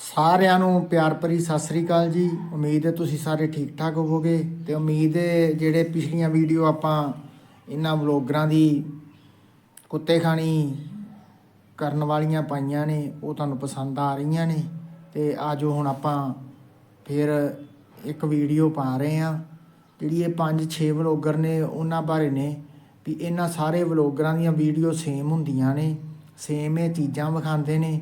ਸਾਰਿਆਂ ਨੂੰ ਪਿਆਰ ਭਰੀ ਸਤਿ ਸ੍ਰੀ ਅਕਾਲ ਜੀ। ਉਮੀਦ ਹੈ ਤੁਸੀਂ ਸਾਰੇ ਠੀਕ ਠਾਕ ਹੋਵੋਗੇ ਤੇ ਉਮੀਦ ਹੈ ਜਿਹੜੇ ਪਿਛਲੀਆਂ ਵੀਡੀਓ ਆਪਾਂ ਇਹਨਾਂ ਵਲੋਗਰਾਂ ਦੀ ਕੁੱਤੇ ਖਾਣੀ ਕਰਨ ਵਾਲੀਆਂ ਪਾਈਆਂ ਨੇ, ਉਹ ਤੁਹਾਨੂੰ ਪਸੰਦ ਆ ਰਹੀਆਂ ਨੇ ਤੇ ਆਜੋ ਹੁਣ ਆਪਾਂ ਫਿਰ ਇੱਕ ਵੀਡੀਓ ਪਾ ਰਹੇ ਆ ਜਿਹੜੀ ਇਹ 5-6 ਵਲੋਗਰ ਨੇ, ਉਹਨਾਂ ਬਾਰੇ ਨੇ ਵੀ ਇਹਨਾਂ ਸਾਰੇ ਵਲੋਗਰਾਂ ਦੀਆਂ ਵੀਡੀਓ ਸੇਮ ਹੁੰਦੀਆਂ ਨੇ ਸੇਮ ਇਹ ਚੀਜ਼ਾਂ ਵਿਖਾਉਂਦੇ ਨੇ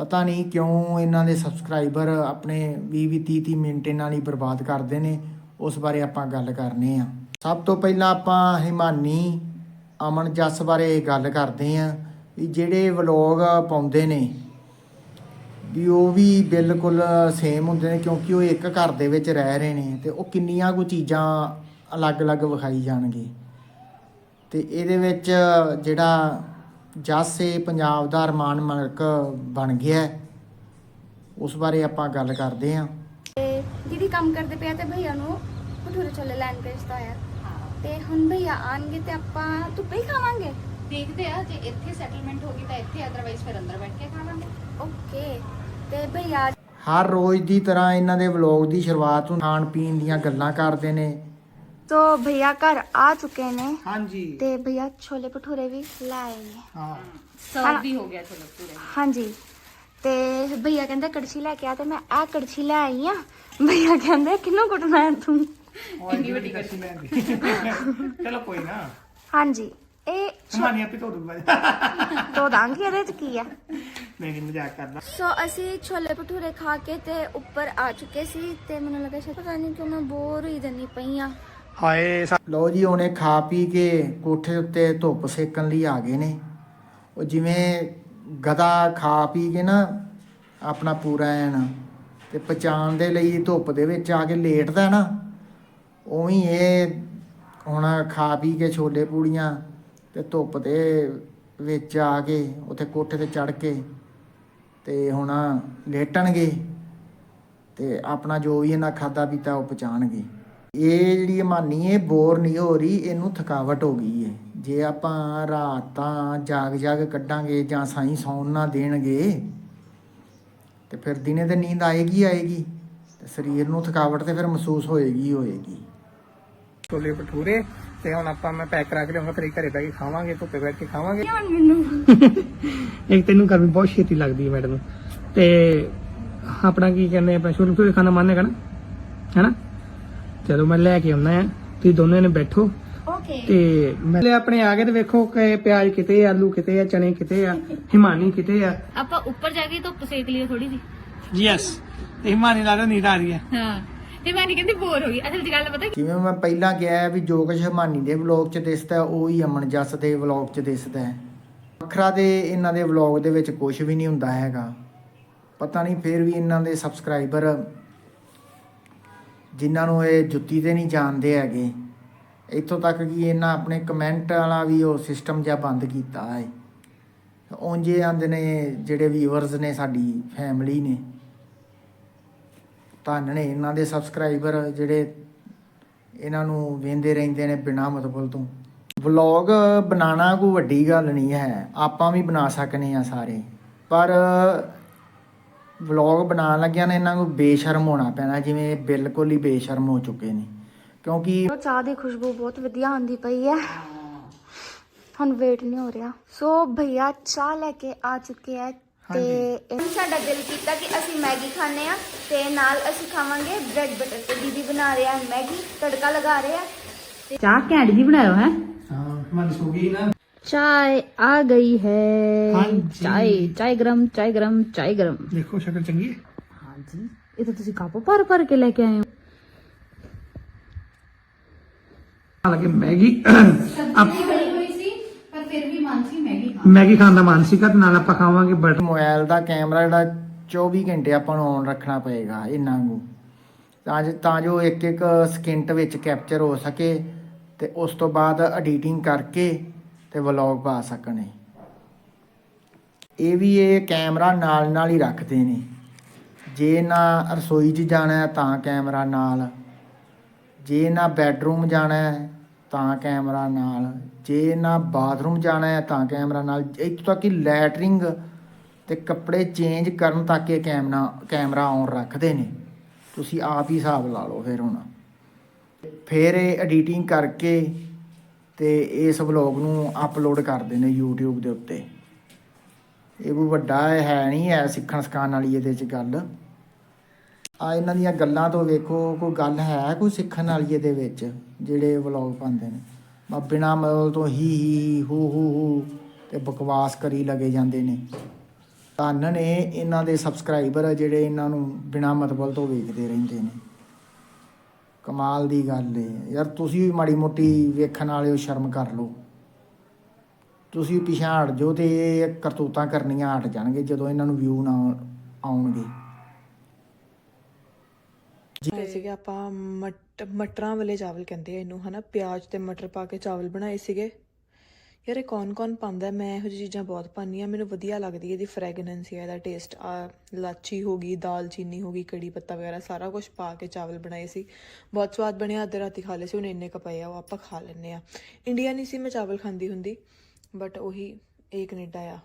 ਪਤਾ ਨਹੀਂ ਕਿਉਂ ਇਹਨਾਂ ਦੇ ਸਬਸਕ੍ਰਾਈਬਰ ਆਪਣੇ 20-20 30-30 ਮਿੰਟ ਇਹਨਾਂ ਲਈ ਬਰਬਾਦ ਕਰਦੇ ਨੇ, ਉਸ ਬਾਰੇ ਆਪਾਂ ਗੱਲ ਕਰਨੇ ਆ। ਸਭ ਤੋਂ ਪਹਿਲਾਂ ਆਪਾਂ ਹਿਮਾਨੀ ਅਮਨ ਜੱਸ ਬਾਰੇ ਗੱਲ ਕਰਦੇ ਆ ਵੀ ਜਿਹੜੇ ਵਲੋਗ ਪਾਉਂਦੇ ਨੇ, ਵੀ ਉਹ ਵੀ ਬਿਲਕੁਲ ਸੇਮ ਹੁੰਦੇ ਨੇ ਕਿਉਂਕਿ ਉਹ ਇੱਕ ਘਰ ਦੇ ਵਿੱਚ ਰਹਿ ਰਹੇ ਨੇ ਤੇ ਉਹ ਕਿੰਨੀਆਂ ਕੁ ਚੀਜ਼ਾਂ ਅਲੱਗ-ਅਲੱਗ ਵਿਖਾਈ ਜਾਣਗੇ। ਤੇ ਇਹਦੇ ਵਿੱਚ ਜਿਹੜਾ ਜਾਸੇ ਪੰਜਾਬ ਦਾ ਅਰਮਾਨ ਮਲਕ ਬਣ ਗਿਆ ਉਸ ਬਾਰੇ ਆਪਾਂ ਗੱਲ ਕਰਦੇ ਹਾਂ। ਤੇ ਦੀਦੀ ਕੰਮ ਕਰਦੇ ਪਿਆ ਤੇ ਭਈਆ ਨੂੰ ਭਟੂਰੇ ਛੋਲੇ ਲੈਣ ਭੇਜਦਾ ਆ ਤੇ ਹੁਣ ਭਈਆ ਆਣਗੇ ਤੇ ਆਪਾਂ ਧੁੱਪੇ ਹੀ ਖਾਵਾਂਗੇ? ਦੇਖਦੇ ਆ ਜੇ ਇੱਥੇ ਸੈਟਲਮੈਂਟ ਹੋ ਗਈ ਤਾਂ ਇੱਥੇ ਅਦਰਵਾਈਜ਼ ਫਿਰ ਅੰਦਰ ਬੈਠ ਕੇ ਖਾਵਾਂਗੇ। ਓਕੇ ਤੇ ਭਈਆ ਹਰ ਰੋਜ਼ ਦੀ ਤਰ੍ਹਾਂ ਇਹਨਾਂ ਦੇ ਵਲੌਗ ਦੀ ਸ਼ੁਰੂਆਤ ਨੂੰ ਖਾਣ ਪੀਣ ਦੀਆਂ ਗੱਲਾਂ ਕਰਦੇ ਨੇ। तो भैया घर आ चुके ने ਹਾਂਜੀ ਤੇ ਭਈਆ ਛੋਲੇ ਭਟੂਰੇ ਵੀ ਲਾਏ ਨੇ ਹਾਂ ਸਰਵ ਵੀ ਹੋ ਗਿਆ ਚਲੋ ਪੂਰੇ ਹਾਂਜੀ ਤੇ ਭਈਆ ਕਹਿੰਦੇ ਕੜਛੀ ਲੈ ਕੇ ਆ ਤੇ ਮੈਂ ਆ ਕੜਛੀ ਲੈ ਆਈ ਆ ਭਈਆ ਕਹਿੰਦੇ ਕਿਹਨੂੰ ਕੁੱਟਣਾ ਹੈ ਤੂੰ ਇੰਨੀ ਵੱਡੀ ਕੜਛੀ ਚਲੋ ਕੋਈ ਨਾ ਹਾਂਜੀ ਇਹ ਸਮਾਨੀ ਆਪੇ ਤੋਂ ਦੂੰਗਾ ਦੋ ਦਾਂਗੀ ਇਹਦੇ ਚ ਕੀ ਆ ਨਹੀਂ ਨਹੀਂ ਮਜ਼ਾਕ ਕਰਦਾ ਸੋ ਅਸੀਂ ਛੋਲੇ ਭਟੂਰੇ ਖਾ ਕੇ ਤੇ ਉੱਪਰ ਆ ਚੁੱਕੇ ਸੀ ਤੇ ਮੈਨੂੰ ਲੱਗਾ ਸ਼ਾਇਦ ਪਤਾ ਨਹੀਂ ਕਿਉਂ ਮੈਂ ਬੋਰ ਹੋਈ ਜੰਨੀ ਪਈ ਆ ਹਾਏ ਲਓ ਜੀ, ਉਹਨੇ ਖਾ ਪੀ ਕੇ ਕੋਠੇ ਉੱਤੇ ਧੁੱਪ ਸੇਕਣ ਲਈ ਆ ਗਏ ਨੇ। ਉਹ ਜਿਵੇਂ ਗਦਾ ਖਾ ਪੀ ਕੇ ਨਾ ਆਪਣਾ ਪੂਰਾ ਐਨ ਤੇ ਪਛਾਣ ਦੇ ਲਈ ਧੁੱਪ ਦੇ ਵਿੱਚ ਆ ਕੇ ਲੇਟਦਾ ਨਾ, ਉਵੇਂ ਇਹ ਹੁਣ ਖਾ ਪੀ ਕੇ ਛੋਲੇ ਪੂੜੀਆਂ ਤੇ ਧੁੱਪ ਦੇ ਵਿੱਚ ਆ ਕੇ ਉੱਥੇ ਕੋਠੇ ਤੇ ਚੜ ਕੇ ਤੇ ਹੁਣ ਲੇਟਣਗੇ ਤੇ ਆਪਣਾ ਜੋ ਵੀ ਇਹਨਾਂ ਖਾਦਾ ਪੀਤਾ ਉਹ ਪਛਾਣਗੇ। ਇਹ ਜਿਹੜੀ ਮਾਨੀ ਇਹ ਬੋਰ ਨਹੀਂ ਹੋ ਰਹੀ ਇਹਨੂੰ ਥਕਾਵਟ ਹੋ ਗਈ ਹੈ ਜੇ ਆਪਾਂ ਰਾਤਾਂ ਜਾਗ ਜਾਗ ਕੱਢਾਂਗੇ ਜਾਂ ਸਾਈਂ ਸੌਣ ਨਾ ਦੇਣਗੇ ਤੇ ਫਿਰ ਦਿਨੇ ਤੇ ਨੀਂਦ ਆਏਗੀ ਆਏਗੀ। ਤੇ ਸਰੀਰ ਨੂੰ ਥਕਾਵਟ ਤੇ ਫਿਰ ਮਹਿਸੂਸ ਹੋਏਗੀ ਹੀ ਹੋਏਗੀ। ਛੋਲੇ ਭਟੂਰੇ ਤੇ ਹੁਣ ਆਪਾਂ ਮੈਂ ਪੈਕ ਕਰਾ ਕੇ ਲਿਆਉਂਗਾ ਤੇਰੇ ਘਰੇ ਬੈ ਕੇ ਖਾਵਾਂਗੇ ਧੁੱਪੇ ਬੈਠ ਕੇ ਖਾਵਾਂਗੇ। ਇੱਕ ਤੈਨੂੰ ਗਰਮੀ ਬਹੁਤ ਛੇਤੀ ਲੱਗਦੀ ਹੈ ਮੈਡਮ। ਤੇ ਆਪਣਾ ਕੀ ਕਹਿੰਦੇ ਆਪਾਂ ਛੋਲੇ ਭਟੂਰੇ ਖਾਣਾ ਮੰਨੇਗਾ ਨਾ? ਹੈਨਾ? ਚਲੋ ਮੈਂ ਲੈ ਕੇ ਆਉਣਾ ਆ। ਤੁਸੀਂ ਦੋਨੇ ਨੇ ਬੈਠੋ। ਓਕੇ ਤੇ ਮੈਂ ਲੈ ਆਪਣੇ ਆ ਗਏ ਤੇ ਵੇਖੋ ਕਿ ਪਿਆਜ਼ ਕਿਤੇ ਆ ਆਲੂ ਕਿਤੇ ਆ ਚਨੇ ਕਿਤੇ ਆ ਹਿਮਾਨੀ ਕਿਤੇ ਆ। ਆਪਾਂ ਉੱਪਰ ਜਾ ਕੇ ਧੁੱਪ ਸੇਕ ਲਈਏ ਥੋੜੀ ਜੀ ਯੈਸ ਤੇ ਹਿਮਾਨੀ ਲੱਗਦਾ ਨੀਂਦ ਆ ਰਹੀ ਹੈ। ਹਾਂ। ਤੇ ਮੈਂ ਨਹੀਂ ਕਹਿੰਦੀ ਬੋਰ ਹੋ ਗਈ। ਅਸਲ ਦੀ ਗੱਲ ਪਤਾ ਜਿਵੇਂ ਮੈਂ ਪਹਿਲਾਂ ਕਿਹਾ ਵੀ ਜੋ ਕੁਝ ਹਮਾਨੀ ਦੇ ਵਲੌਗ 'ਚ ਦਿਸਦਾ ਉਹ ਹੀ ਅਮਨ ਜੱਸ ਦੇ ਵਲੌਗ 'ਚ ਦਿਸਦਾ ਹੈ। ਵੱਖਰਾ ਦੇ ਇਹਨਾਂ ਦੇ ਵਲੌਗ ਦੇ ਵਿੱਚ ਕੁਝ ਵੀ ਨਹੀਂ ਹੁੰਦਾ ਹੈਗਾ। ਪਤਾ ਨਹੀਂ ਫਿਰ ਵੀ ਇਹਨਾਂ ਦੇ ਸਬਸਕ੍ਰਾਈਬਰ ਜਿਨ੍ਹਾਂ ਨੂੰ ਇਹ ਜੁੱਤੀ ਤੇ ਨਹੀਂ ਜਾਣਦੇ ਹੈਗੇ, ਇੱਥੋਂ ਤੱਕ ਕਿ ਇਹਨਾਂ ਆਪਣੇ ਕਮੈਂਟ ਵਾਲਾ ਵੀ ਉਹ ਸਿਸਟਮ ਜਿਹਾ ਬੰਦ ਕੀਤਾ ਹੈ। ਉਂਝੇ ਆਂਦੇ ਨੇ, ਜਿਹੜੇ ਵੀਵਰਸ ਨੇ ਸਾਡੀ ਫੈਮਿਲੀ ਨੇ ਧੰਨ ਨੇ ਇਹਨਾਂ ਦੇ ਸਬਸਕ੍ਰਾਈਬਰ ਜਿਹੜੇ ਇਹਨਾਂ ਨੂੰ ਵੇਂਦੇ ਰਹਿੰਦੇ ਨੇ ਬਿਨਾ ਮਤਲਬ ਤੋਂ। ਵਲੌਗ ਬਣਾਉਣਾ ਕੋਈ ਵੱਡੀ ਗੱਲ ਨਹੀਂ ਹੈ, ਆਪਾਂ ਵੀ ਬਣਾ ਸਕਨੇ ਆ ਸਾਰੇ। ਪਰ ਵਲੌਗ ਬਣਾਉਣ ਲੱਗਿਆ ਨੇ ਇਹਨਾਂ ਨੂੰ ਬੇਸ਼ਰਮ ਹੋਣਾ ਪੈਣਾ ਜਿਵੇਂ ਬਿਲਕੁਲ ਹੀ ਬੇਸ਼ਰਮ ਹੋ ਚੁੱਕੇ ਨੇ। ਕਿਉਂਕਿ ਉਹ ਚਾਹ ਦੀ ਖੁਸ਼ਬੂ ਬਹੁਤ ਵਧੀਆ ਆਉਂਦੀ ਪਈ ਹੈ। ਹੁਣ ਵੇਟ ਨਹੀਂ ਹੋ ਰਿਹਾ। ਸੋ ਭਈਆ ਚਾਹ ਲੈ ਕੇ ਆ ਚੁੱਕੇ ਆ ਤੇ ਸਾਡਾ ਦਿਲ ਕੀਤਾ ਕਿ ਅਸੀਂ ਮੈਗੀ ਖਾਣੇ ਆ ਤੇ ਨਾਲ ਅਸੀਂ ਖਾਵਾਂਗੇ ਬ੍ਰੈਡ ਬਟਰ ਤੇ ਦੀਦੀ ਬਣਾ ਰਹੇ ਮੈਗੀ ਤੜਕਾ ਲਗਾ ਰਹੇ ਆ। ਚਾਹ ਘੈਂਟ ਜੀ ਬਣਾਇਓ ਹੈ? ਹਾਂ ਗਈ ਨਾ। ਚਾय ਆ ਗਈ ਹੈ ਹਾਂਜੀ। ਚਾਏ ਚਾਏ ਗਰਮ ਚਾਏ ਗਰਮ ਚਾਏ ਗਰਮ ਦੇਖੋ ਸ਼ਕਲ ਚੰਗੀ ਹੈ ਹਾਂਜੀ ਇਹ ਤਾਂ ਤੁਸੀਂ ਕੱਪ ਭਰ ਭਰ ਕੇ ਲੈ ਕੇ ਆਏ ਹੋ ਹਾਲਾਂਕਿ ਮੈਗੀ ਮੈਗੀ ਖਾਣ ਦਾ ਮਨ ਖਾਵਾਂਗੇ ਬਟਰ ਦਾ ਕੈਮਰਾ ਜਿਹੜਾ 24 ਘੰਟੇ ਆਪਾਂ ਨੂੰ ਔਨ ਰੱਖਣਾ ਪਏਗਾ ਇਹਨਾਂ ਨੂੰ ਤਾਂ ਸਕਿੰਟ ਵਿੱਚ ਕੈਪਚਰ ਹੋ ਸਕੇ ਤੇ ਉਸ ਤੋਂ ਬਾਅਦ ਐਡੀਟਿੰਗ ਕਰਕੇ ਤੇ ਵਲੌਗ ਪਾ ਸਕਣ। ਇਹ ਵੀ ਇਹ ਕੈਮਰਾ ਨਾਲ ਨਾਲ ਹੀ ਰੱਖਦੇ ਨੇ। ਜੇ ਨਾ ਰਸੋਈ 'ਚ ਜਾਣਾ ਤਾਂ ਕੈਮਰਾ ਨਾਲ। ਜੇ ਨਾ ਬੈੱਡਰੂਮ ਜਾਣਾ ਤਾਂ ਕੈਮਰਾ ਨਾਲ। ਜੇ ਨਾ ਬਾਥਰੂਮ ਜਾਣਾ ਹੈ ਤਾਂ ਕੈਮਰਾ ਨਾਲ। ਇੱਥੋਂ ਤੱਕ ਕਿ ਲੈਟਰਿੰਗ ਤੇ ਕੱਪੜੇ ਚੇਂਜ ਕਰਨ ਤੱਕ ਇਹ ਕੈਮਰਾ ਕੈਮਰਾ ਔਨ ਰੱਖਦੇ ਨੇ। ਤੁਸੀਂ ਆਪ ਹੀ ਹਿਸਾਬ ਲਾ ਲਓ ਫਿਰ ਹੁਣ। ਫਿਰ ਇਹ ਐਡੀਟਿੰਗ ਕਰਕੇ ਤੇ ਇਸ ਵਲੌਗ ਨੂੰ ਅਪਲੋਡ ਕਰਦੇ ਨੇ YouTube ਦੇ ਉੱਤੇ। ਇਹ ਕੋਈ ਵੱਡਾ ਹੈ ਨਹੀਂ ਹੈ ਸਿੱਖਣ ਸਿਖਾਉਣ ਵਾਲੀ ਇਹਦੇ 'ਚ ਗੱਲ। ਆ ਇਹਨਾਂ ਦੀਆਂ ਗੱਲਾਂ ਤੋਂ ਵੇਖੋ, ਕੋਈ ਗੱਲ ਹੈ ਕੋਈ ਸਿੱਖਣ ਵਾਲੀ ਇਹਦੇ ਵਿੱਚ, ਜਿਹੜੇ ਵਲੌਗ ਪਾਉਂਦੇ ਨੇ? ਬਾ ਬਿਨਾ ਮਤਲਬ ਤੋਂ ਹੀ ਹੀ, ਹੂ ਹੂ ਹੂ ਤੇ ਬਕਵਾਸ ਕਰੀ ਲਗੇ ਜਾਂਦੇ ਨੇ। ਧੰਨ ਨੇ ਇਹਨਾਂ ਦੇ ਸਬਸਕ੍ਰਾਈਬਰ ਜਿਹੜੇ ਇਹਨਾਂ ਨੂੰ ਬਿਨਾ ਮਤਲਬ ਤੋਂ ਵੇਖਦੇ ਰਹਿੰਦੇ ਨੇ। ਕਮਾਲ ਦੀ ਗੱਲ ਏ। ਯਾਰ ਤੁਸੀਂ ਵੀ ਮਾੜੀ ਮੋਟੀ ਵੇਖਣ ਵਾਲਿਓ ਸ਼ਰਮ ਕਰ ਲਓ। ਤੁਸੀਂ ਪਿਛਾਂ ਹਟ ਜਾਓ ਤੇ ਇਹ ਕਰਤੂਤਾਂ ਕਰਨੀਆਂ ਹਟ ਜਾਣਗੇ ਜਦੋਂ ਇਹਨਾਂ ਨੂੰ ਵਿਊ ਨਾ ਆਉਣਗੇ। ਬਣਾਏ ਸੀਗੇ ਆਪਾਂ ਮਟਰਾਂ ਵਾਲੇ ਚਾਵਲ ਕਹਿੰਦੇ ਆ ਇਹਨੂੰ, ਹਨਾ? ਪਿਆਜ਼ ਤੇ ਮਟਰ ਪਾ ਕੇ ਚਾਵਲ ਬਣਾਏ ਸੀਗੇ। ਯਾਰ ਇਹ ਕੌਣ ਕੌਣ ਪਾਉਂਦਾ? ਮੈਂ ਇਹੋ ਜਿਹੀ ਚੀਜ਼ਾਂ ਬਹੁਤ ਪਾਉਂਦੀ ਆ ਮੈਨੂੰ ਵਧੀਆ ਲੱਗਦੀ ਹੈ ਇਹਦੀ ਫ੍ਰੈਗਨੈਂਸ ਹੈ ਇਹਦਾ ਟੇਸਟ ਆ, ਲਾਚੀ ਹੋ ਗਈ, ਦਾਲ ਚੀਨੀ ਹੋ ਗਈ, ਕੜੀ ਪੱਤਾ ਵਗੈਰਾ, ਸਾਰਾ ਕੁਝ ਪਾ ਕੇ ਚਾਵਲ ਬਣਾਏ ਸੀ। ਬਹੁਤ ਸਵਾਦ ਬਣਿਆ, ਅੱਧੇ ਰਾਤੀ ਖਾ ਲਏ ਸੀ, ਹੁਣ ਇੰਨੇ ਕੁ ਪਏ ਆ, ਉਹ ਆਪਾਂ ਖਾ ਲੈਂਦੇ ਆ ਇੰਡੀਆ ਨਹੀਂ ਸੀ ਮੈਂ ਚਾਵਲ ਖਾਂਦੀ ਹੁੰਦੀ ਬਟ ਉਹੀ ਇਹ ਕੈਨੇਡਾ ਆ।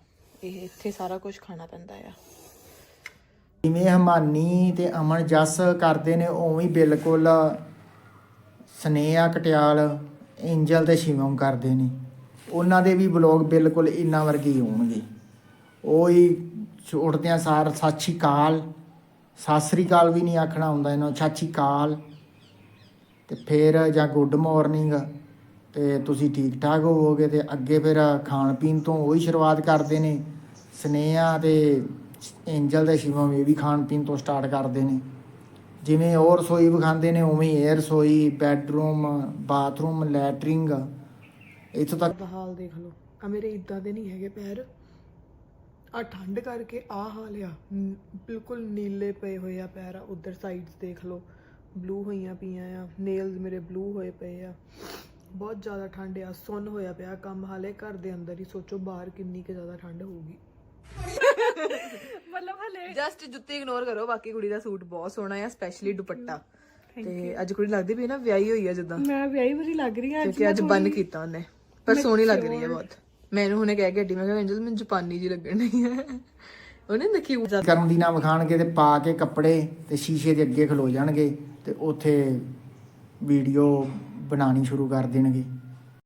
ਇਹ ਇੱਥੇ ਸਾਰਾ ਕੁਝ ਖਾਣਾ ਪੈਂਦਾ ਆ। ਜਿਵੇਂ ਹਮਾਨੀ ਤੇ ਅਮਨ ਜਸ ਕਰਦੇ ਨੇ, ਉਵੇਂ ਹੀ ਬਿਲਕੁਲ, ਸਨੇਹਾ, ਕਟਿਆਲ ਐਂਜਲ ਤੇ ਸ਼ਿਵਮ ਕਰਦੇ ਨੇ। ਉਹਨਾਂ ਦੇ ਵੀ ਬਲੌਗ ਬਿਲਕੁਲ ਇੰਨਾ ਵਰਗੇ ਹੀ ਹੋਣਗੇ। ਉਹ ਹੀ ਛੋੜਦਿਆਂ ਸਾਰ, ਸਤਿ ਸ਼੍ਰੀ ਅਕਾਲ। ਸਤਿ ਸ੍ਰੀ ਅਕਾਲ ਵੀ ਨਹੀਂ ਆਖਣਾ ਹੁੰਦਾ ਇਹਨਾਂ ਨੂੰ, ਸਤਿ ਸ਼੍ਰੀ ਅਕਾਲ। ਤੇ ਫਿਰ ਜਾਂ ਗੁੱਡ ਮਾਰਨਿੰਗ ਤੇ ਤੁਸੀਂ ਠੀਕ ਠਾਕ ਹੋਵੋਗੇ ਤੇ ਅੱਗੇ ਫਿਰ ਖਾਣ ਪੀਣ ਤੋਂ ਉਹੀ ਸ਼ੁਰੂਆਤ ਕਰਦੇ ਨੇ। ਸਨੇਹਾ ਤੇ ਐਂਜਲ ਦੇ ਸ਼ਿਵਮ ਇਹ ਵੀ ਖਾਣ ਪੀਣ ਤੋਂ ਸਟਾਰਟ ਕਰਦੇ ਨੇ। ਜਿਵੇਂ ਉਹ ਰਸੋਈ ਵਿਖਾਉਂਦੇ ਨੇ, ਉਵੇਂ ਹੀ ਇਹ ਰਸੋਈ, ਬੈੱਡਰੂਮ, ਬਾਥਰੂਮ, ਲੈਟਰਿੰਗ ਇੱਥੋਂ ਤੱਕ ਦਾ ਹਾਲ ਦੇਖ ਲਓ। ਆ ਮੇਰੇ ਇਦਾਂ ਦੇ ਨਹੀਂ ਹੈਗੇ ਪੈਰ। ਆ ਠੰਡ ਕਰਕੇ ਆ ਹਾਲ ਆ। ਨ- ਬਿਲਕੁਲ ਨੀਲੇ ਪਏ ਹੋਏ ਆ ਪੈਰ। ਉਧਰ ਸਾਈਡਸ ਦੇਖ ਲਓ। ਬਲੂ ਹੋਈਆਂ ਪਈਆਂ ਆ। ਨੇਲਸ ਮੇਰੇ ਬਲੂ ਹੋਏ ਪਏ ਆ। ਬਹੁਤ ਜ਼ਿਆਦਾ ਠੰਡ ਆ। ਸੁੰਨ ਹੋਇਆ ਪਿਆ ਕੰਮ। ਹਾਲੇ ਘਰ ਦੇ ਅੰਦਰ ਹੀ ਸੋਚੋ ਬਾਹਰ ਕਿੰਨੀ ਕੁ ਜ਼ਿਆਦਾ ਠੰਡ ਹੋਊਗੀ। ਮਤਲਬ ਹਲੇ ਜਸਟ ਜੁੱਤੀ ਇਗਨੋਰ ਕਰੋ। ਬਾਕੀ ਕੁੜੀ ਦਾ ਸੂਟ ਬਹੁਤ ਸੋਹਣਾ ਆ ਸਪੈਸ਼ਲੀ ਦੁਪੱਟਾ। ਤੇ ਅੱਜ ਕੁੜੀ ਲੱਗਦੀ ਪਈ ਨਾ ਵਿਆਹੀ ਹੋਈ ਆ ਜਿੱਦਾਂ। ਮੈਂ ਵਿਆਹੀ ਵਾਰੀ ਲੱਗ ਰਹੀ ਹਾਂ ਕਿਉਂਕਿ ਅੱਜ ਬੰਨ ਕੀਤਾ ਉਹਨੇ। ਪਰ ਸੋਹਣੀ ਲੱਗ ਰਹੀ ਹੈ ਬਹੁਤ। ਮੈਨੂੰ ਹੁਣੇ ਕਹਿ ਕੇ ਹੱਡੀ ਮੈਂ ਕਿਹਾ ਐਂਜਲ ਮੈਨੂੰ ਜਾਪਾਨੀ ਜੀ ਲੱਗਣ ਨਹੀਂ ਹੈ। ਉਹਨੇ ਦੇਖੀ ਕਰਨ ਦੀ ਨਾ ਵਿਖਾਣਗੇ ਤੇ ਪਾ ਕੇ ਕੱਪੜੇ ਤੇ ਸ਼ੀਸ਼ੇ ਦੇ ਅੱਗੇ ਖਲੋ ਜਾਣਗੇ ਤੇ ਉੱਥੇ ਵੀਡੀਓ ਬਣਾਣੀ ਸ਼ੁਰੂ ਕਰ ਦੇਣਗੇ।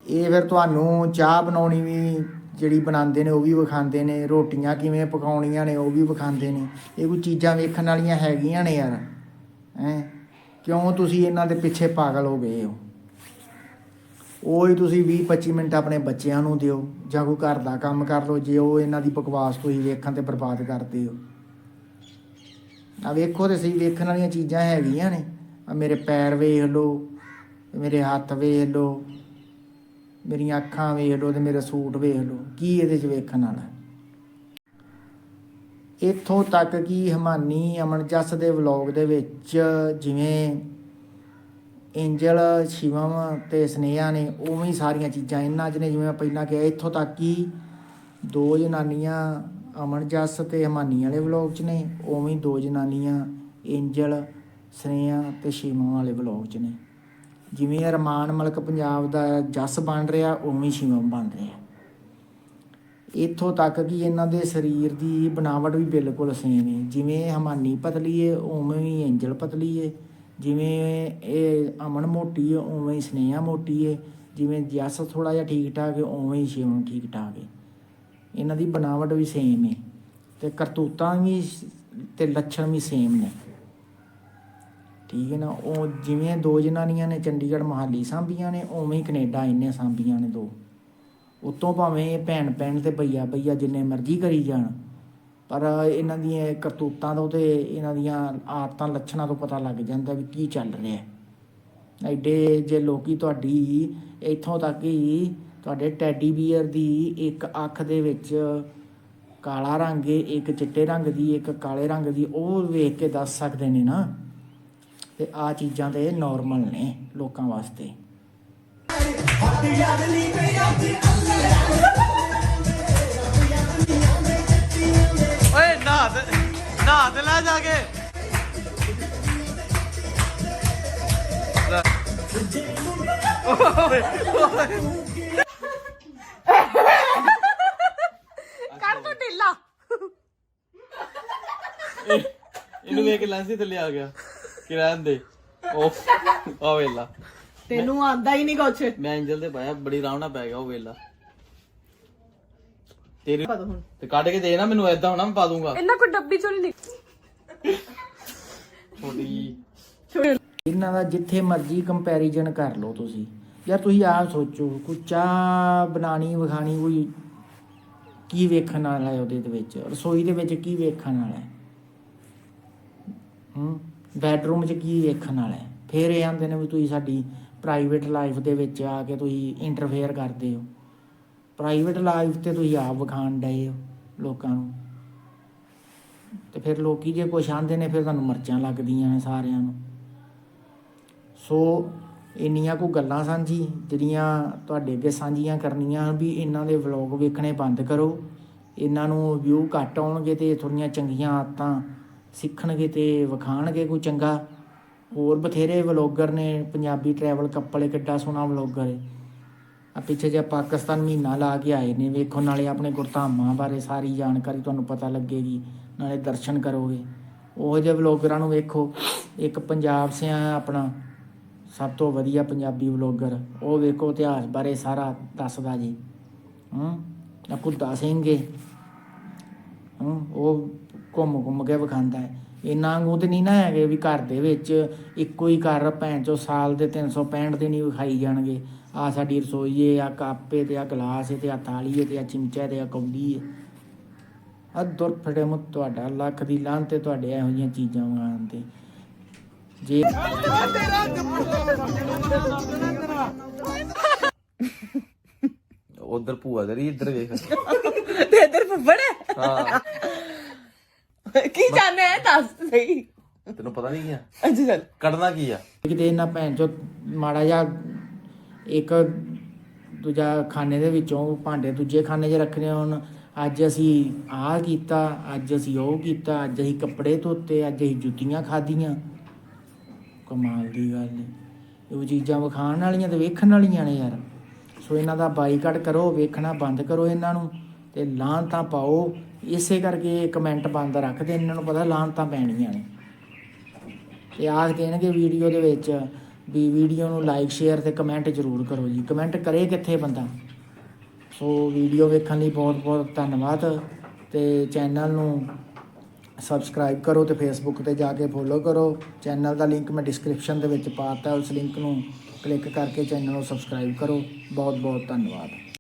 ਇਹ ਫਿਰ ਤੁਹਾਨੂੰ ਚਾਹ ਬਣਾਉਣੀ ਵੀ ਜਿਹੜੀ ਬਣਾਉਂਦੇ ਨੇ ਉਹ ਵੀ ਵਿਖਾਉਂਦੇ ਨੇ ਰੋਟੀਆਂ ਕਿਵੇਂ ਪਕਾਉਣੀਆਂ ਨੇ ਉਹ ਵੀ ਵਿਖਾਉਂਦੇ ਨੇ। ਇਹ ਕੋਈ ਚੀਜ਼ਾਂ ਵੇਖਣ ਵਾਲੀਆਂ ਹੈਗੀਆਂ ਨੇ ਯਾਰ ਹੈ? ਕਿਉਂ ਤੁਸੀਂ ਇਹਨਾਂ ਦੇ ਪਿੱਛੇ ਪਾਗਲ ਹੋ ਗਏ ਹੋ? ਉਹ ਹੀ ਤੁਸੀਂ 20 25 ਮਿੰਟ ਆਪਣੇ ਬੱਚਿਆਂ ਨੂੰ ਦਿਓ, ਜਾਂ ਕੋਈ ਘਰ ਦਾ ਕੰਮ ਕਰ ਲਓ, ਜੇ ਉਹ ਇਹਨਾਂ ਦੀ ਬਕਵਾਸ ਤੁਸੀਂ ਵੇਖਣ ਤੇ ਬਰਬਾਦ ਕਰਦੇ ਹੋ। ਆ ਵੇਖੋ ਤੇ ਸਹੀ, ਵੇਖਣ ਵਾਲੀਆਂ ਚੀਜ਼ਾਂ ਹੈਗੀਆਂ ਨੇ। ਆ ਮੇਰੇ ਪੈਰ ਵੇਖ ਲਓ, ਮੇਰੇ ਹੱਥ ਵੇਖ ਲਓ, ਮੇਰੀਆਂ ਅੱਖਾਂ ਵੇਖ ਲਓ ਤੇ ਮੇਰੇ ਸੂਟ ਵੇਖ ਲਓ, ਕੀ ਇਹਦੇ 'ਚ ਵੇਖਣ ਵਾਲਾ? ਇੱਥੋਂ ਤੱਕ ਕਿ ਹਮਾਨੀ ਅਮਨ ਜੱਸ ਦੇ ਵਲੌਗ ਦੇ ਵਿੱਚ ਜਿਵੇਂ ਐਂਜਲ ਸ਼ਿਵਮ ਤੇ ਸਨੇਹਾ ਨੇ ਉਵੇਂ ਹੀ ਸਾਰੀਆਂ ਚੀਜ਼ਾਂ ਇਹਨਾਂ 'ਚ ਨੇ, ਜਿਵੇਂ ਮੈਂ ਪਹਿਲਾਂ ਕਿਹਾ, ਇੱਥੋਂ ਤੱਕ ਕਿ ਦੋ ਜਨਾਨੀਆਂ, ਅਮਨ ਜੱਸ ਤੇ ਹਮਾਨੀ ਵਾਲੇ ਵਲੌਗ 'ਚ ਨੇ, ਉਵੇਂ ਹੀ ਦੋ ਜਨਾਨੀਆਂ ਐਂਜਲ ਸਨੇਹਾ ਤੇ ਸ਼ਿਵਮ ਵਾਲੇ ਵਲੌਗ 'ਚ ਨੇ। ਜਿਵੇਂ ਰਮਾਨ ਮਲਕ ਪੰਜਾਬ ਦਾ ਜੱਸ ਬਣ ਰਿਹਾ, ਉਵੇਂ ਸ਼ਿਵਮ ਬਣ ਰਿਹਾ। ਇੱਥੋਂ ਤੱਕ ਕਿ ਇਹਨਾਂ ਦੇ ਸਰੀਰ ਦੀ ਬਣਾਵਟ ਵੀ ਬਿਲਕੁਲ ਸੇਮ ਹੈ। ਜਿਵੇਂ ਹਮਾਨੀ ਪਤਲੀ ਹੈ, ਉਵੇਂ ਹੀ ਐਂਜਲ ਪਤਲੀ ਹੈ। ਜਿਵੇਂ ਇਹ ਅਮਨ ਮੋਟੀ ਹੈ ਉਵੇਂ ਹੀ ਸਨੇਹਾ ਮੋਟੀ ਹੈ ਜਿਵੇਂ ਜੱਸ ਥੋੜਾ ਜਿਹਾ ਠੀਕ ਠਾਕ ਹੈ ਉਵੇਂ ਹੀ ਸ਼ਿਵਮ ਠੀਕ ਠਾਕ ਹੈ ਇਹਨਾਂ ਦੀ ਬਣਾਵਟ ਵੀ ਸੇਮ ਹੈ ਤੇ ਕਰਤੂਤਾਂ ਵੀ ਸ- ਤੇ ਲੱਛਣ ਵੀ ਸੇਮ ਨੇ। ਠੀਕ ਹੈ ਨਾ, ਉਹ ਜਿਵੇਂ ਦੋ ਜਨਾਨੀਆਂ ਨੇ ਚੰਡੀਗੜ੍ਹ ਮਹਾਲੀ ਸਾਂਭੀਆਂ ਨੇ, ਉਵੇਂ ਹੀ ਕੈਨੇਡਾ ਇੰਨੇ ਸਾਂਭੀਆਂ ਨੇ ਦੋ। ਉਤੋਂ ਭਾਵੇਂ ਇਹ ਭੈਣ ਭੈਣ ਤੇ ਭਈਆ ਭਈਆ ਜਿੰਨੇ ਮਰਜ਼ੀ ਕਰੀ ਜਾਣ ਪਰ ਇਹਨਾਂ ਦੀਆਂ ਕਰਤੂਤਾਂ ਤੋਂ ਤੇ ਇਹਨਾਂ ਦੀਆਂ ਆਦਤਾਂ, ਲੱਛਣਾਂ ਤੋਂ ਪਤਾ ਲੱਗ ਜਾਂਦਾ ਵੀ ਕੀ ਚੱਲ ਰਿਹਾ ਹੈ। ਐਡੇ ਜੇ ਲੋਕੀ ਤੁਹਾਡੀ ਇੱਥੋਂ ਤੱਕ ਹੀ ਤੁਹਾਡੇ ਟੈਡੀ ਬੀਅਰ ਦੀ ਇੱਕ ਅੱਖ ਦੇ ਵਿੱਚ ਕਾਲਾ ਰੰਗ ਹੈ ਇੱਕ ਚਿੱਟੇ ਰੰਗ ਦੀ, ਇੱਕ ਕਾਲੇ ਰੰਗ ਦੀ ਉਹ ਵੇਖ ਕੇ ਦੱਸ ਸਕਦੇ ਨੇ ਨਾ। ਤੇ ਆ ਚੀਜ਼ਾਂ ਤੇ ਨਾਰਮਲ ਨੇ ਲੋਕਾਂ ਵਾਸਤੇ। ਓਏ ਤੇ ਲੈ ਜਾ ਕੇ। ਕਰ ਤੂੰ ਢਿੱਲਾ। ਇਹਨੂੰ ਵੇਖ ਕੇ ਲੈਂਸ ਥੱਲੇ ਆ ਗਿਆ। ਕਿ ਰਹਿਣ ਦੇ। ਉਹ ਆ ਵੇਲਾ। ਤੈਨੂੰ ਆਂਦਾ ਹੀ ਨਹੀਂ ਕੁਛ। ਮੈਂ ਐਂਜਲ ਤੇ ਪਾਇਆ ਬੜੀ ਆਰਾਮ ਨਾਲ ਪੈ ਗਿਆ ਉਹ ਵੇਲਾ। ਤੇਰੀ ਤੇ ਕੱਢ ਕੇ ਦੇ ਨਾ ਮੈਨੂੰ ਐਦਾਂ ਹੋਣਾ ਮੈਂ ਪਾ ਦੂੰਗਾ। ਇਹਨਾਂ ਕੋਈ ਡੱਬੀ ਚੋਂ ਨਹੀਂ ਛੋਟੀ ਇਹਨਾਂ ਦਾ ਜਿੱਥੇ ਮਰਜ਼ੀ ਕੰਪੈਰੀਜ਼ਨ ਕਰ ਲਓ ਤੁਸੀਂ। ਯਾਰ ਤੁਸੀਂ ਆਪ ਸੋਚੋ, ਕੋਈ ਚਾਹ ਬਣਾਣੀ ਵਿਖਾਣੀ ਕੋਈ ਕੀ ਵੇਖਣ ਵਾਲਾ ਹੈ ਉਹਦੇ ਦੇ ਵਿੱਚ? ਰਸੋਈ ਦੇ ਵਿੱਚ ਕੀ ਵੇਖਣ ਵਾਲਾ ਹੈ? ਹੂੰ? ਬੈਡਰੂਮ 'ਚ ਕੀ ਵੇਖਣ ਵਾਲਾ ਹੈ? ਫਿਰ ਇਹ ਆਂਦੇ ਨੇ ਵੀ ਤੁਸੀਂ ਸਾਡੀ ਪ੍ਰਾਈਵੇਟ ਲਾਈਫ ਦੇ ਵਿੱਚ ਆ ਕੇ ਤੁਸੀਂ ਇੰਟਰਫੇਅਰ ਕਰਦੇ ਹੋ। ਪ੍ਰਾਈਵੇਟ ਲਾਈਫ ਤੇ ਤੁਸੀਂ ਆਪ ਵਿਖਾਣ ਡਏ ਹੋ ਲੋਕਾਂ ਨੂੰ। ਤੇ ਫਿਰ ਲੋਕੀ ਜੇ ਕੁਛ ਆਂਦੇ ਨੇ, ਫਿਰ ਤੁਹਾਨੂੰ ਮਰਚਾਂ ਲੱਗਦੀਆਂ ਨੇ ਸਾਰਿਆਂ ਨੂੰ। ਸੋ ਇੰਨੀਆਂ ਕੋ ਗੱਲਾਂ ਸਨ ਜੀ, ਜਿਹੜੀਆਂ ਤੁਹਾਡੇ ਅੱਗੇ ਸਾਂਝੀਆਂ ਕਰਨੀਆਂ, ਵੀ ਇਹਨਾਂ ਦੇ ਵਲੌਗ ਵੇਖਣੇ ਬੰਦ ਕਰੋ। ਇਹਨਾਂ ਨੂੰ ਵਿਊ ਘੱਟ ਆਉਣਗੇ ਤੇ ਥੋੜੀਆਂ ਚੰਗੀਆਂ ਆਦਤਾਂ ਸਿੱਖਣਗੇ ਤੇ ਵਿਖਾਣਗੇ ਕੋਈ ਚੰਗਾ। ਹੋਰ ਬਥੇਰੇ ਵਲੌਗਰ ਨੇ, ਪੰਜਾਬੀ ਟਰੈਵਲ ਕੱਪਲ ਕਿੱਡਾ ਸੋਹਣਾ ਵਲੌਗਰ ਹੈ ਆ ਪਿੱਛੇ ਜੇ ਪਾਕਿਸਤਾਨ ਮਹੀਨਾ ਲਾ ਕੇ ਆਏ ਨੇ, ਵੇਖੋ ਨਾਲੇ ਆਪਣੇ ਗੁਰਧਾਮਾਂ ਬਾਰੇ ਸਾਰੀ ਜਾਣਕਾਰੀ ਤੁਹਾਨੂੰ ਪਤਾ ਲੱਗੇਗੀ। ਨਾਲੇ ਦਰਸ਼ਨ ਕਰੋਗੇ। ਉਹ ਜਿਹੇ ਵਲੌਗਰਾਂ ਨੂੰ ਵੇਖੋ। ਇੱਕ ਪੰਜਾਬ ਸਿਆ ਆਪਣਾ ਸਭ ਤੋਂ ਵਧੀਆ ਪੰਜਾਬੀ ਵਲੋਗਰ ਉਹ ਵੇਖੋ ਇਤਿਹਾਸ ਬਾਰੇ ਸਾਰਾ ਦੱਸਦਾ ਜੀ। ਹੂੰ ਆ ਸਿੰਘ ਏ। ਹੂੰ, ਉਹ ਘੁੰਮ ਘੁੰਮ ਕੇ ਵਿਖਾਉਂਦਾ ਹੈ। ਇੰਨਾ ਵਾਂਗੂ ਤੇ ਨਹੀਂ ਨਾ ਹੈਗੇ ਵੀ ਘਰ ਦੇ ਵਿੱਚ ਇੱਕੋ ਹੀ ਘਰ ਭੈਣ ਚੋ ਸਾਲ ਦੇ 365 ਦਿਨ ਹੀ ਵਿਖਾਈ ਜਾਣਗੇ। ਆ ਸਾਡੀ ਰਸੋਈ ਏ ਆ ਕਾਪੇ ਤੇ ਆ ਗਲਾਸ ਏ ਤੇ ਆ ਥਾਲੀ ਏ ਤੇ ਆ ਚਿਮਚਾ ਤੇ ਆ ਕੌਲੀ ਏ। ਆ ਦੁਰ ਫੜੇ ਮੁ ਤੁਹਾਡਾ ਲੱਖ ਦੀ ਲਾਂ ਤੇ ਤੁਹਾਡੇ ਇਹੋ ਜਿਹੀਆਂ ਚੀਜ਼ਾਂ ਵਾਂ ਤੇ। ਜੇ ਉਧਰ ਭੂਆ ਤੇਰੀ ਇੱਧਰ ਵੇਖ। ਤੇ ਇਧਰ ਫੁੱਫੜ ਹੈ? ਹਾਂ। ਕੀ ਜਾਣੇ ਹੈ? ਦੱਸ ਸਹੀ। ਤੈਨੂੰ ਪਤਾ ਨਹੀਂ ਕੀ ਆ। ਅੱਛਾ ਚੱਲ। ਕੱਢਣਾ ਕੀ ਆ? ਕਿਤੇ ਇਹਨਾਂ ਭੈਣ ਚੋ ਮਾੜਾ ਜਿਹਾ ਇੱਕ ਦੂਜਾ ਖਾਨੇ ਦੇ ਵਿੱਚੋਂ ਭਾਂਡੇ ਦੂਜੇ ਖਾਨੇ 'ਚ ਰੱਖਣੇ ਹੋਣ ਅੱਜ ਅਸੀਂ ਆਹ ਕੀਤਾ, ਅੱਜ ਅਸੀਂ ਉਹ ਕੀਤਾ, ਅੱਜ ਅਸੀਂ ਕੱਪੜੇ ਧੋਤੇ, ਅੱਜ ਅਸੀਂ ਜੁੱਤੀਆਂ ਖਾਧੀਆਂ। ਕਮਾਲ ਦੀ ਗੱਲ ਹੈ ਉਹ ਚੀਜ਼ਾਂ ਵਿਖਾਣ ਵਾਲੀਆਂ ਤੇ ਵੇਖਣ ਵਾਲੀਆਂ ਨੇ ਯਾਰ। ਸੋ ਇਹਨਾਂ ਦਾ ਬਾਈਕਾਟ ਕਰੋ, ਵੇਖਣਾ ਬੰਦ ਕਰੋ ਇਹਨਾਂ ਨੂੰ ਤੇ ਲਾਂਤਾਂ ਪਾਓ। ਇਸੇ ਕਰਕੇ ਕਮੈਂਟ ਬੰਦ ਰੱਖਦੇ ਇਹਨਾਂ ਨੂੰ ਪਤਾ ਲਾਂਤਾਂ ਪੈਣੀਆਂ ਨੇ। ਤੇ ਆਖ ਦੇਣਗੇ ਵੀਡੀਓ ਦੇ ਵਿੱਚ ਵੀ ਵੀਡੀਓ ਨੂੰ ਲਾਈਕ ਸ਼ੇਅਰ ਤੇ ਕਮੈਂਟ ਜ਼ਰੂਰ ਕਰੋ ਜੀ। ਕਮੈਂਟ ਕਰੇ ਕਿੱਥੇ ਬੰਦਾ? ਸੋ ਵੀਡੀਓ ਵੇਖਣ ਲਈ ਬਹੁਤ ਬਹੁਤ ਧੰਨਵਾਦ ਤੇ ਚੈਨਲ ਨੂੰ ਸਬਸਕ੍ਰਾਈਬ ਕਰੋ ਤੇ ਫੇਸਬੁੱਕ ਤੇ ਜਾ ਕੇ ਫੋਲੋ ਕਰੋ। ਚੈਨਲ ਦਾ ਲਿੰਕ ਮੈਂ ਡਿਸਕ੍ਰਿਪਸ਼ਨ ਦੇ ਵਿੱਚ ਪਾਤਾ ਉਸ ਲਿੰਕ ਨੂੰ ਕਲਿੱਕ ਕਰਕੇ ਚੈਨਲ ਨੂੰ ਸਬਸਕ੍ਰਾਈਬ ਕਰੋ। ਬਹੁਤ ਬਹੁਤ ਧੰਨਵਾਦ।